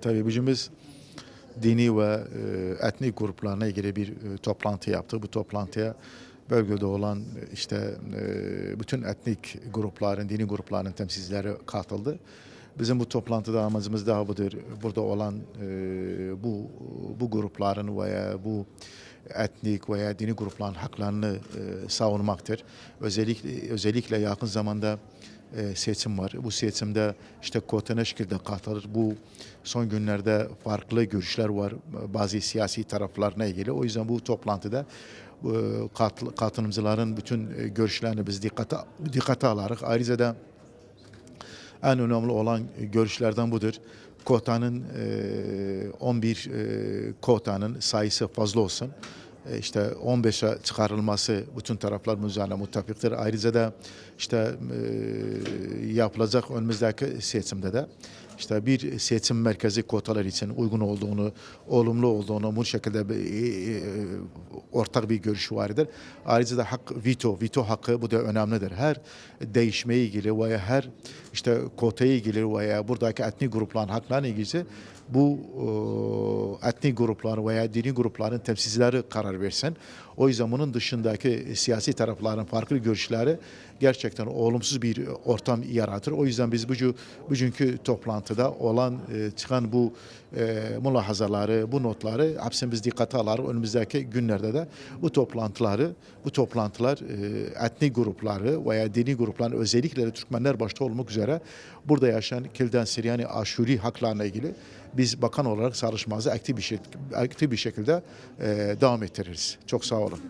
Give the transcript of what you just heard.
Tabii biz dini ve e, etnik gruplarına ilgili bir e, toplantı yaptık. Bu toplantıya bölgede olan işte e, bütün etnik grupların, dini grupların temsilcileri katıldı. Bizim bu toplantıda amacımız daha budur. Burada olan e, bu bu grupların veya bu etnik veya dini grupların haklarını e, savunmaktır. Özellikle özellikle yakın zamanda e, seçim var. Bu seçimde işte kota ne şekilde katılır? Bu son günlerde farklı görüşler var bazı siyasi taraflarına ilgili. O yüzden bu toplantıda e, kat- katılımcıların bütün e, görüşlerini biz dikkate, dikkate alarak ayrıca da en önemli olan görüşlerden budur. Kotanın e, 11 e, kotanın sayısı fazla olsun. E, işte 15'e çıkarılması bütün taraflar üzerine muttafiktır. Ayrıca da işte e, yapılacak önümüzdeki seçimde de işte bir seçim merkezi kotalar için uygun olduğunu, olumlu olduğunu bu şekilde bir, e, e, ortak bir görüş vardır. Ayrıca da hak veto, veto hakkı bu da önemlidir. Her değişmeye ilgili veya her işte kotaya ilgili veya buradaki etnik grupların haklarına ilgili bu e, etnik gruplar veya dini grupların temsilcileri karar versin. O yüzden bunun dışındaki siyasi tarafların farklı görüşleri gerçekten olumsuz bir ortam yaratır. O yüzden biz bugün, bugünkü toplantıda olan e, çıkan bu e, mülahazaları, bu notları hepsini biz dikkate alarak önümüzdeki günlerde de bu toplantıları, bu toplantılar e, etnik grupları veya dini grupların özellikle de Türkmenler başta olmak üzere burada yaşayan Kilden Siryani Aşuri haklarına ilgili biz bakan olarak çalışmamızı aktif bir, şek- aktif bir şekilde e, devam ettiririz. Çok sağ olun.